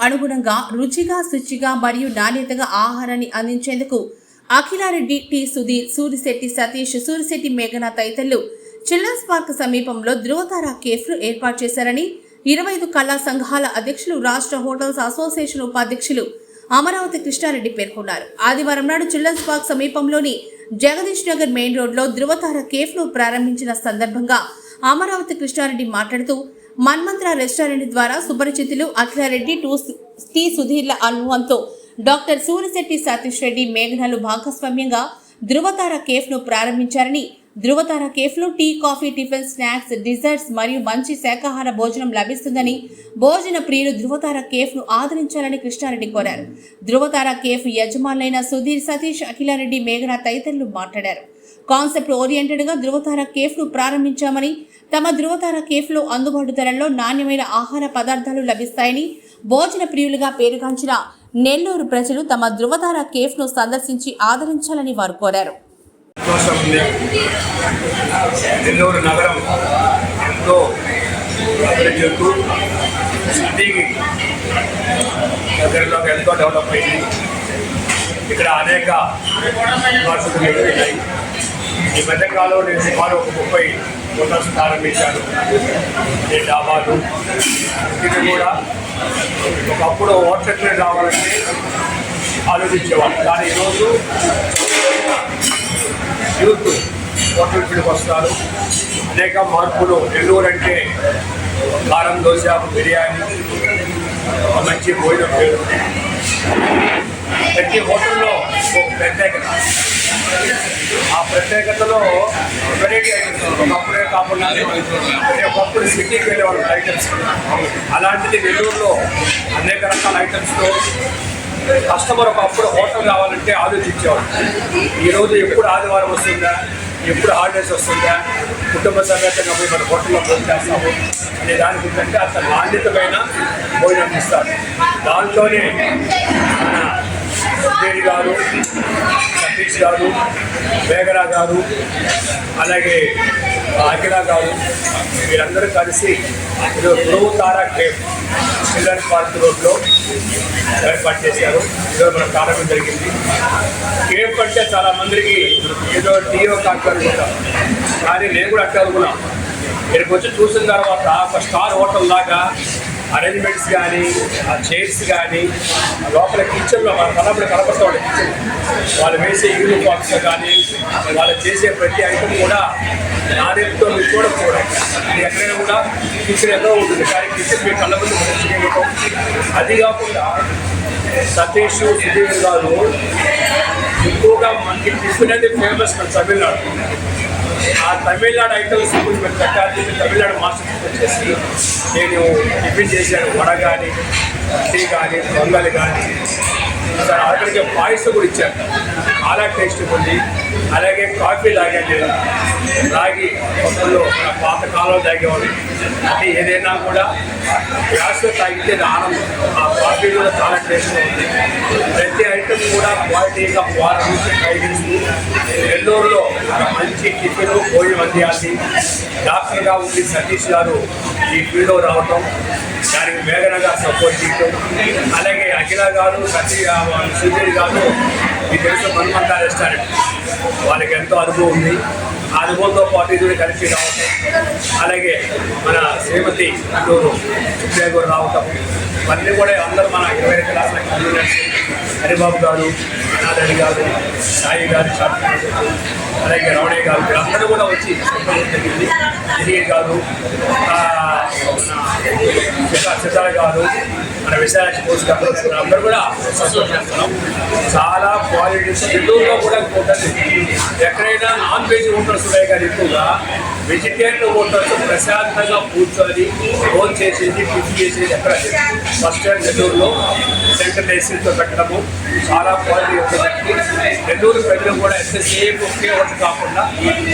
అనుగుణంగా రుచిగా శుచిగా మరియు నాణ్యతగా ఆహారాన్ని అందించేందుకు అఖిలారెడ్డి టి. సుధీర్ సూరిశెట్టి సతీష్ సూరిశెట్టి మేఘన తదితరులు చిల్డ్రన్స్ పార్క్ సమీపంలో ధృవతార కేఫ్ను ఏర్పాటు చేశారని ఇరవై ఐదు కళా సంఘాల అధ్యక్షులు రాష్ట్ర హోటల్స్ అసోసియేషన్ ఉపాధ్యక్షులు అమరావతి కృష్ణారెడ్డి పేర్కొన్నారు. ఆదివారం నాడు చిల్డ్రన్స్ పార్క్ సమీపంలోని జగదీష్ నగర్ మెయిన్ రోడ్లో ధృవతార కేఫ్ను ప్రారంభించిన సందర్భంగా అమరావతి కృష్ణారెడ్డి మాట్లాడుతూ మన్మంత్ర రెస్టారెంట్ ద్వారా సుపరిచితులు అఖిలారెడ్డి టూ టి సుధీర్ల అనుభవంతో డాక్టర్ సూరిశెట్టి సతీష్ రెడ్డి మేఘనలు భాగస్వామ్యంగా ధృవతార కేఫ్ను ప్రారంభించారని Dhruvatara కేఫ్లో tea coffee tiffin snacks desserts మరియు మంచి శాకాహార భోజనం లభిస్తుందని భోజన ప్రియులు ధృవతార కేఫ్ను ఆదరించాలని కృష్ణారెడ్డి కోరారు. ధృవతార కేఫ్ యజమానులైన సుధీర్ సతీష్ అఖిలారెడ్డి మేఘన తదితరులు మాట్లాడారు. కాన్సెప్ట్ ఓరియంటెడ్గా ధృవతార కేఫ్ను ప్రారంభించామని తమ ధృవతార కేఫ్లో అందుబాటు ధరల్లో నాణ్యమైన ఆహార పదార్థాలు లభిస్తాయని భోజన ప్రియులుగా పేరుగాంచిన నెల్లూరు ప్రజలు తమ ధృవతార కేఫ్ను సందర్శించి ఆదరించాలని వారు కోరారు. నెల్లూరు నగరం ఎంతో అభివృద్ధి సిటీకి దగ్గరలోకి ఎంతో డెవలప్ అయింది. ఇక్కడ అనేక మార్పులు ఈ మధ్యకాలంలో నేను సుమారు ఒక ముప్పై హోటల్స్ ప్రారంభించాను ఈ డాబాలు. ఇది కూడా ఒకప్పుడు హోటల్కి రావాలంటే ఆలోచించేవాళ్ళు. కానీ ఈరోజు యూత్ హోటల్ ఫీల్డ్కి వస్తారు. అనేక మార్పులు. నెల్లూరు అంటే కారం దోశ బిర్యానీ మంచి భోజనం పేరు ప్రతి హోటల్లో ఒక ప్రత్యేకత. ఆ ప్రత్యేకతలో వెరైటీ ఐటమ్స్ ఒకప్పుడే కాకుండా అంటే ఒకప్పుడు సిటీకి వెళ్ళే వాళ్ళ ఐటమ్స్ అలాంటిది నెల్లూరులో అనేక రకాల ఐటమ్స్తో కస్టమర్ ఒకప్పుడు హోటల్ కావాలంటే ఆలోచించేవాడు ఈరోజు ఎప్పుడు ఆదివారం వస్తుందా? ఎప్పుడు హాలిడేస్ వస్తుందా? కుటుంబ సమేతంగా పోయి మన హోటల్లో భోజనం చేస్తాము అనే దానికి ఏంటంటే అంత నాణ్యతమైన భోజనం ఇస్తారు. దాంట్లోనే మన గారు సతీష్ గారు వేగరా గారు అలాగే అఖిల గారు వీరందరూ కలిసి ఈరోజు Dhruva Tara cafe children park రోడ్లో ఏర్పాటు చేశారు. ఈరోజు మన ప్రారంభం జరిగింది. కేఫ్ అంటే చాలా మందికి ఏదో టీఓ కాకు అనుకుంటాం. కానీ నేను కూడా అట్లా అనుకున్నాం. ఇక్కడికి వచ్చి చూసిన తర్వాత ఒక స్టార్ హోటల్ లాగా అరేంజ్మెంట్స్ కానీ ఆ చైర్స్ కానీ లోపల కిచెన్లో మన కలపడి కనపడతా ఉండే కిచెన్ వాళ్ళు వేసే యూనిఫామ్స్ కానీ వాళ్ళు చేసే ప్రతి ఐటమ్ కూడా నాణ్యతతో మీరు చూడకపోవడం. ఇది ఎక్కడైనా కూడా కిచెన్ ఎన్నో ఉంటుంది. కానీ కిచెన్ మీ కళ్ళ ముందు చేయటం అది కాకుండా సతీష్ సుధీర్ గారు ఎక్కువగా మనకి టిఫిన్ అనేది ఫేమస్ మన తమిళనాడు. ఆ తమిళనాడు ఐటమ్స్ గురించి మేము పెట్టాలి తమిళనాడు మాస్టర్ వచ్చేసి నేను టిఫిన్ చేశాను. వడ కానీ టీ కానీ దొంగలు కానీ సార్ అక్కడికి పాయసం కూడా ఇచ్చాను. చాలా టేస్ట్ ఉంది. అలాగే కాఫీ తాగాను లాగి తాగి కొత్తలో మన పాత కాలంలో తాగేవాడు అంటే ఏదైనా కూడా గ్యాస్ తాగితే ఆనందం. ఆ కాఫీ కూడా చాలా టేస్ట్గా ఉంది. ప్రతి ఐటమ్ కూడా క్వాలిటీగా వారం నుంచి చేస్తూ నెల్లూరులో ఒక మంచి టిఫిన్ భోజనం అందియాలి డాక్టర్గా ఉండి సతీష్ గారు ఈ ఫీల్డ్లో రావటం దానికి వేగనగా సపోర్ట్ చేయటం. అలాగే అఖిల గారు సతీ సుధీర్ గారు మీ తెలుసు మన్మంతా రెస్టారెంట్. వాళ్ళకి ఎంతో అనుభవం ఉంది. ఆ అనుభవంతో పాటు ఇది కలిసి రావటం అలాగే మన శ్రీమతి అంటూరు ఉద్యోగులు రావటం. ఇవన్నీ కూడా అందరూ మన ఇరవై ఐదు క్లాసుల కన్వీనర్స్ హరిబాబు గారు అనాథడి గారు సాయి గారు అలాగే రమణయ్య గారు వీళ్ళందరూ కూడా వచ్చి జరిగింది. దిలీప్ గారు ఆ, సిద్ధార్థ గారు మన విశాఖ స్పోర్ట్స్ కంపెనీ అందరూ కూడా సపోర్ట్ చేస్తున్నాం. చాలా క్వాలిటీస్ నెల్లూరులో కూడా హోటల్స్ ఎక్కడైనా నాన్ వెజ్ హోటల్స్ ఉన్నాయి కానీ ఎక్కువగా వెజిటేరియన్ హోటల్స్ ప్రశాంతంగా కూర్చొని ఫోన్ చేసేది టిఫిన్ చేసేది ఎక్కడ ఫస్ట్ టైం నెల్లూరులో సెంట్రల్ ఏసీతో పెట్టడము చాలా క్వాలిటీ ఉంటుంది. నెల్లూరు ప్రజలు కూడా ఎంతసేపు ఒకే హోటల్ కాకుండా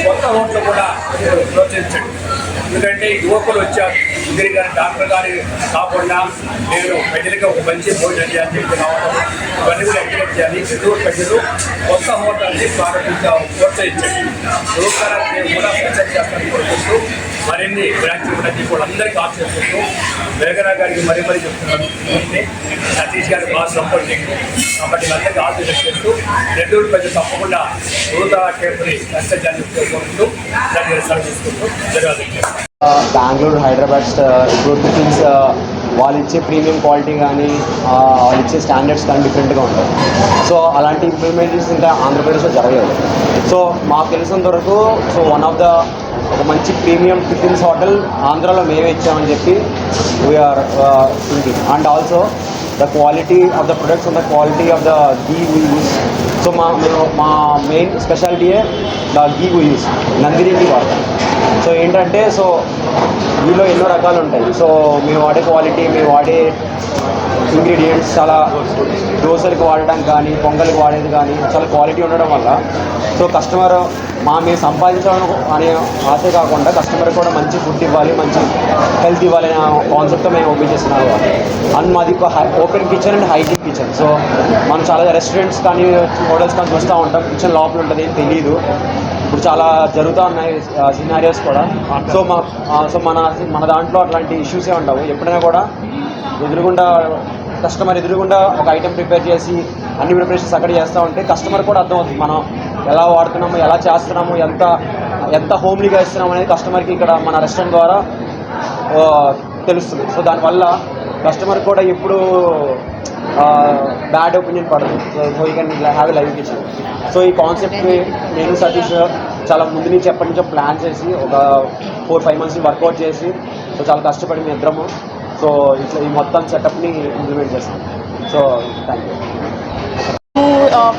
కొత్త హోటల్ కూడా ప్రోత్సహించండి. ఎందుకంటే యువకులు వచ్చారు. ఇందిరి గారి డాక్టర్ గారి కాకుండా నేను ప్రజలకు ఒక మంచి భోజనం చేయాలని చెప్పి రావడం ఇవన్నీ కూడా ఎంకరేజ్ చేయాలి. ఎదురు ప్రజలు కొత్త హోటల్ని ప్రారంభించ ప్రోత్సహించండి. యువకాలను కూడా ప్రచారం చేస్తాను. కోరుకుంటూ మరిన్ని బ్రాంచ్లు కూడా చెప్పి వాళ్ళందరికీ ఆఫ్ చేసుకుంటూ మేఘనా గారికి మరీ మరీ చెప్తున్నాను. సతీష్ గారికి బాగా సపోర్ట్ కాబట్టి అందరికీ ఆఫ్ చేస్తూ నెల్లూరు ప్రజలు తప్పకుండా యువత కేంద్రీ కష్టజాన్ని కోరుకుంటూ దాన్ని సెలవు చేసుకుంటూ ధన్యవాదాలు. బెంగళూరు హైదరాబాద్ గ్రోత్ టిఫిన్స్ వాళ్ళు ఇచ్చే ప్రీమియం క్వాలిటీ కానీ వాళ్ళు ఇచ్చే స్టాండర్డ్స్ కానీ డిఫరెంట్గా ఉంటాయి. సో అలాంటి ఇంప్లిమెంటేషన్ ఇంకా ఆంధ్రప్రదేశ్లో జరగలేదు. సో మాకు తెలిసినంత వరకు సో వన్ ఆఫ్ ద ఒక మంచి ప్రీమియం టిఫిన్స్ హోటల్ ఆంధ్రాలో మేమే ఇచ్చామని చెప్పి we're thinking and also the quality of the products and the quality of the ghee we use so మా మేము మా main స్పెషాలిటీయే the ghee we use Nandini ghee వాడతాం సో ఏంటంటే సో గీలో ఎన్నో రకాలు ఉంటాయి. సో మేము వాడే క్వాలిటీ మేము వాడే ఇంగ్రీడియంట్స్ చాలా దోశలకు వాడడం కానీ పొంగల్కి వాడేది కానీ చాలా క్వాలిటీ ఉండడం వల్ల. సో కస్టమర్ మా మేము సంపాదించడం అనే ఆశ కాకుండా కస్టమర్ కూడా మంచి ఫుడ్ ఇవ్వాలి మంచి హెల్త్ ఇవ్వాలి అనే కాన్సెప్ట్తో మేము ఓపెన్ చేస్తున్నాము. అండ్ మాది ఒక open kitchen and hygiene kitchen so మనం చాలా రెస్టారెంట్స్ కానీ హోటల్స్ కానీ చూస్తూ ఉంటాం. కిచెన్ లోపల ఉంటుంది ఏం తెలియదు ఇప్పుడు చాలా జరుగుతూ ఉన్నాయి uh, సినారియోస్ కూడా. సో మా uh, సో మన మన దాంట్లో అట్లాంటి ఇష్యూసే ఉండవు. ఎప్పుడైనా కూడా ఎదురుగుండా కస్టమర్ ఎదురుగుండా ఒక ఐటెం ప్రిపేర్ చేసి అన్ని ప్రిపరేషన్స్ అక్కడ చేస్తూ ఉంటే కస్టమర్ కూడా అర్థమవుతుంది మనం ఎలా వాడుతున్నాము ఎలా చేస్తున్నాము ఎంత ఎంత హోమ్లీగా ఇస్తున్నాము అనేది కస్టమర్కి ఇక్కడ మన రెస్టారెంట్ ద్వారా తెలుస్తుంది. సో దానివల్ల కస్టమర్ కూడా ఎప్పుడు బ్యాడ్ ఒపీనియన్ పడదు. So so you can have live kitchen so ఈ కాన్సెప్ట్ నేను సతీష్ చాలా ముందు నుంచి ఎప్పటి నుంచో ప్లాన్ చేసి ఒక ఫోర్ ఫైవ్ మంత్స్ వర్కౌట్ చేసి సో చాలా కష్టపడి మీ ఇద్దరము సో ఇట్లా ఈ మొత్తం సెటప్ని ఇంప్లిమెంట్ చేస్తాం. So thank you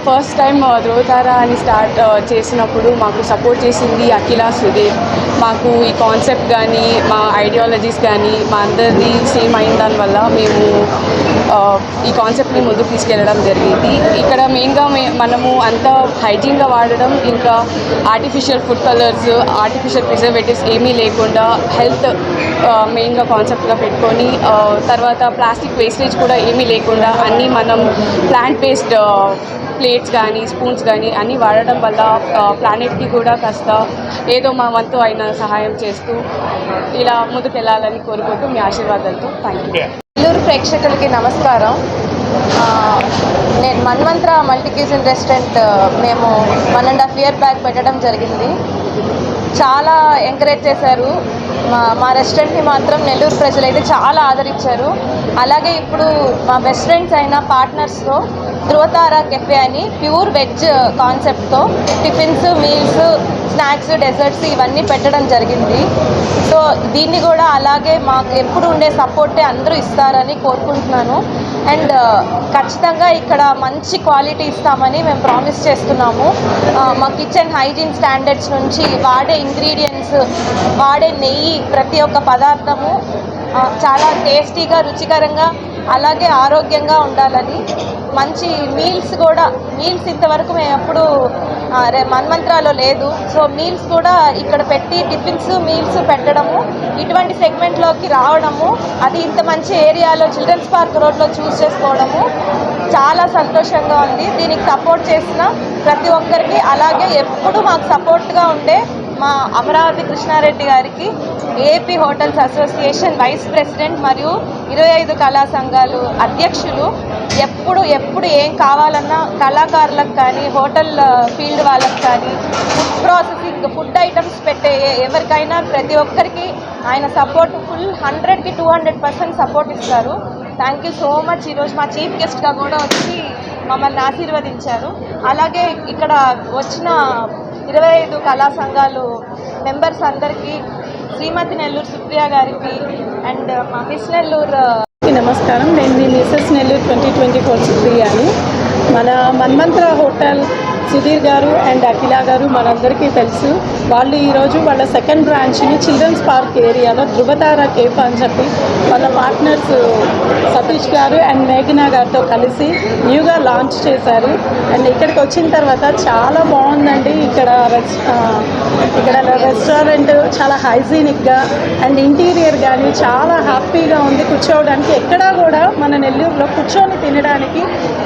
first time Dhruvatara అని స్టార్ట్ uh, చేసినప్పుడు మాకు సపోర్ట్ చేసింది అఖిల సుధీర్ మాకు ఈ కాన్సెప్ట్ కానీ మా ఐడియాలజీస్ కానీ మా అందరిది సేమ్ అయిన దానివల్ల మేము ఈ కాన్సెప్ట్ని ముందుకు తీసుకెళ్ళడం జరిగింది. ఇక్కడ మెయిన్గా మే మనము అంత హైజీన్గా వాడడం ఇంకా artificial food colours artificial preservatives ఏమీ లేకుండా హెల్త్ మెయిన్గా కాన్సెప్ట్గా పెట్టుకొని తర్వాత ప్లాస్టిక్ వేస్టేజ్ కూడా ఏమీ లేకుండా అన్నీ మనం ప్లాంట్ బేస్డ్ ప్లేట్స్ కానీ స్పూన్స్ కానీ అన్నీ వాడటం వల్ల ప్లానెట్కి కూడా కాస్త ఏదో మా వంతు అయిన సహాయం చేస్తూ ఇలా ముందుకు వెళ్ళాలని కోరుకుంటూ మీ ఆశీర్వాదాలతో థ్యాంక్ యూ నెల్లూరు ప్రేక్షకులకి నమస్కారం. నేను మన్వంత్ర మల్టీ క్యూజిన్ రెస్టారెంట్ మేము one and half year back పెట్టడం జరిగింది. చాలా ఎంకరేజ్ చేశారు. మా మా రెస్టారెంట్ని మాత్రం నెల్లూరు ప్రజలైతే చాలా ఆదరించారు. అలాగే ఇప్పుడు మా బెస్ట్ ఫ్రెండ్స్ అయిన పార్ట్నర్స్తో ధృవతార కెఫే అని ప్యూర్ వెజ్ కాన్సెప్ట్తో టిఫిన్స్ మీల్స్ స్నాక్స్ డెజర్ట్స్ ఇవన్నీ పెట్టడం జరిగింది. సో దీన్ని కూడా అలాగే మాకు ఎప్పుడు ఉండే సపోర్టే అందరూ ఇస్తారని కోరుకుంటున్నాను. అండ్ ఖచ్చితంగా ఇక్కడ మంచి క్వాలిటీ ఇస్తామని మేము ప్రామిస్ చేస్తున్నాము. మా కిచెన్ హైజీన్ స్టాండర్డ్స్ నుంచి వాడే ఇంగ్రీడియంట్స్ వాడే నెయ్యి ప్రతి ఒక్క పదార్థము చాలా టేస్టీగా రుచికరంగా అలాగే ఆరోగ్యంగా ఉండాలని మంచి మీల్స్ కూడా మీల్స్ ఇంతవరకు మేము ఎప్పుడు రే మన్మంత్రాలో లేదు. సో మీల్స్ కూడా ఇక్కడ పెట్టి టిఫిన్స్ మీల్స్ పెట్టడము ఇటువంటి సెగ్మెంట్లోకి రావడము అది ఇంత మంచి ఏరియాలో చిల్డ్రన్స్ పార్క్ రోడ్లో చూస్ చేసుకోవడము చాలా సంతోషంగా ఉంది. దీనికి సపోర్ట్ చేసిన ప్రతి ఒక్కరికి అలాగే ఎప్పుడు మాకు సపోర్ట్గా ఉండే మా అమరావతి కృష్ణారెడ్డి గారికి AP hotels association vice president మరియు ఇరవై ఐదు కళా సంఘాలు అధ్యక్షులు. ఎప్పుడు ఎప్పుడు ఏం కావాలన్నా కళాకారులకు కానీ హోటల్ ఫీల్డ్ వాళ్ళకి కానీ ఫుడ్ ప్రాసెసింగ్ ఫుడ్ ఐటమ్స్ పెట్టే ఎవరికైనా ప్రతి ఒక్కరికి ఆయన సపోర్ట్ ఫుల్ హండ్రెడ్కి టూ హండ్రెడ్ పర్సెంట్ సపోర్ట్ ఇస్తారు. Thank you so much. ఈరోజు మా చీఫ్ గెస్ట్గా కూడా వచ్చి మమ్మల్ని ఆశీర్వదించారు. అలాగే ఇక్కడ వచ్చిన ఇరవై ఐదు కళా సంఘాలు మెంబర్స్ అందరికీ శ్రీమతి నెల్లూరు సుప్రియ గారికి అండ్ మా మిస్ నెల్లూరు నమస్కారం. నేను మీ Mrs Nellore twenty twenty four సుప్రియాని. మన మన్మంత్ర హోటల్ సుధీర్ గారు అండ్ అఖిల గారు మనందరికీ తెలుసు. వాళ్ళు ఈరోజు వాళ్ళ సెకండ్ బ్రాంచ్ని చిల్డ్రన్స్ పార్క్ ఏరియాలో ధృవతార కేఫ్ అని చెప్పి వాళ్ళ పార్ట్నర్స్ సతీష్ గారు అండ్ మేఘనా గారితో కలిసి న్యూగా లాంచ్ చేశారు. అండ్ ఇక్కడికి వచ్చిన తర్వాత చాలా బాగుందండి. ఇక్కడ రెస్ ఇక్కడ రెస్టారెంట్ చాలా హైజీనిక్గా అండ్ ఇంటీరియర్ కానీ చాలా హ్యాపీగా ఉంది. కూర్చోవడానికి ఎక్కడా కూడా మన నెల్లూరులో కూర్చొని తినడానికి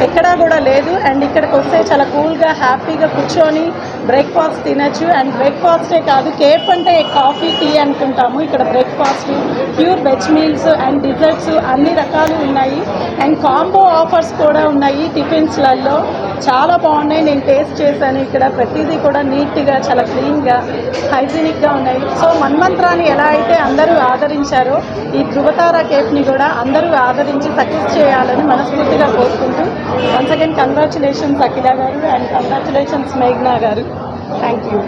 ఎక్కడా కూడా లేదు. అండ్ ఇక్కడికి వస్తే చాలా కూల్గా హ్యాపీ హ్యాపీగా కూర్చొని బ్రేక్ఫాస్ట్ తినచ్చు. అండ్ బ్రేక్ఫాస్టే కాదు కేఫ్ అంటే కాఫీ టీ అనుకుంటాము. ఇక్కడ breakfast pure veg meals and desserts అన్ని రకాలు ఉన్నాయి. అండ్ కాంబో ఆఫర్స్ కూడా ఉన్నాయి టిఫిన్స్లలో. చాలా బాగున్నాయి. నేను టేస్ట్ చేశాను ఇక్కడ. ప్రతిదీ కూడా నీట్గా చాలా క్లీన్గా హైజీనిక్గా ఉన్నాయి. సో మన్మంత్రాన్ని ఎలా అయితే అందరూ ఆదరించారో ఈ ధృవతార కేఫ్ని కూడా అందరూ ఆదరించి సక్సెస్ చేయాలని మనస్ఫూర్తిగా కోరుకుంటూ వన్స్ అగైన్ కంగ్రాచులేషన్స్ అఖిల గారు. అండ్ కంగ్రాచులేషన్స్ మేఘ్నా గారు. Thank you